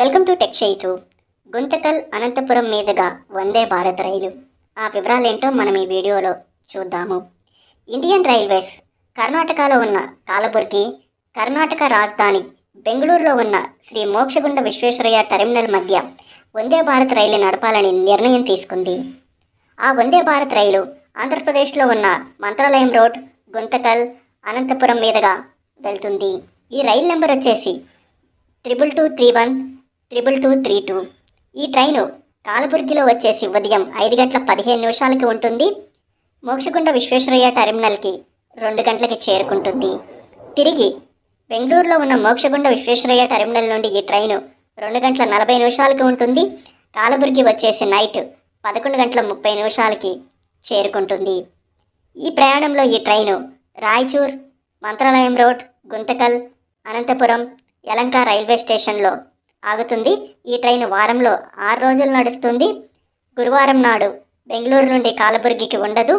Welcome to tech షైతు గుంతకల్ అనంతపురం మీదుగా వందే భారత్ రైలు. ఆ వివరాలేంటో మనం ఈ వీడియోలో చూద్దాము. ఇండియన్ రైల్వేస్ కర్ణాటకలో ఉన్న కాలబుర్గి కర్ణాటక రాజధాని బెంగళూరులో ఉన్న శ్రీ మోక్షగుండ విశ్వేశ్వరయ్య టెర్మినల్ మధ్య వందే భారత్ రైలు నడపాలని నిర్ణయం తీసుకుంది. ఆ వందే భారత్ రైలు ఆంధ్రప్రదేశ్లో ఉన్న మంత్రాలయం రోడ్ గుంతకల్ అనంతపురం మీదుగా వెళ్తుంది. ఈ రైలు నెంబర్ వచ్చేసి triple two three one triple two three two ఈ ట్రైను కాలబుర్గిలో వచ్చేసి ఉదయం ఐదు గంటల పదిహేను నిమిషాలకి ఉంటుంది. మోక్షగుండ విశ్వేశ్వరయ్య టెర్మినల్కి రెండు గంటలకి చేరుకుంటుంది. తిరిగి బెంగళూరులో ఉన్న మోక్షగుండ విశ్వేశ్వరయ్య టెర్మినల్ నుండి ఈ ట్రైను రెండు గంటల నలభై నిమిషాలకి ఉంటుంది. కాలబుర్గి వచ్చేసి నైట్ పదకొండు గంటల ముప్పై నిమిషాలకి చేరుకుంటుంది. ఈ ప్రయాణంలో ఈ train Raichur Mantralayam road Guntakal Anantapuram Yelahanka railway స్టేషన్లో ఆగుతుంది. ఈ ట్రైన్ వారంలో ఆరు రోజులు నడుస్తుంది. గురువారం నాడు బెంగళూరు నుండి కాలబుర్గికి ఉండదు.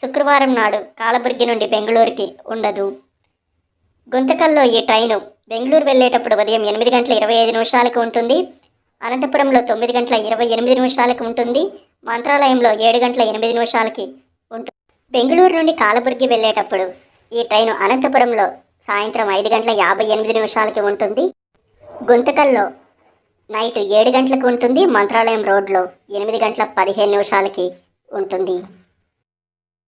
శుక్రవారం నాడు కాలబుర్గి నుండి బెంగళూరుకి ఉండదు. గుంతకల్లో ఈ ట్రైను బెంగళూరు వెళ్ళేటప్పుడు ఉదయం ఎనిమిది గంటల ఇరవై ఐదు నిమిషాలకు ఉంటుంది. అనంతపురంలో తొమ్మిది గంటల ఇరవై ఎనిమిది నిమిషాలకు ఉంటుంది. మంత్రాలయంలో ఏడు గంటల ఎనిమిది నిమిషాలకి ఉంటుంది. బెంగళూరు నుండి కాలబుర్గి వెళ్ళేటప్పుడు ఈ ట్రైను అనంతపురంలో సాయంత్రం ఐదు గంటల యాభై ఎనిమిది నిమిషాలకి ఉంటుంది. గుంతకల్లో. నైట్ ఏడు గంటలకు ఉంటుంది మంత్రాలయం రోడ్లో. ఎనిమిది గంటల పదిహేను నిమిషాలకి ఉంటుంది.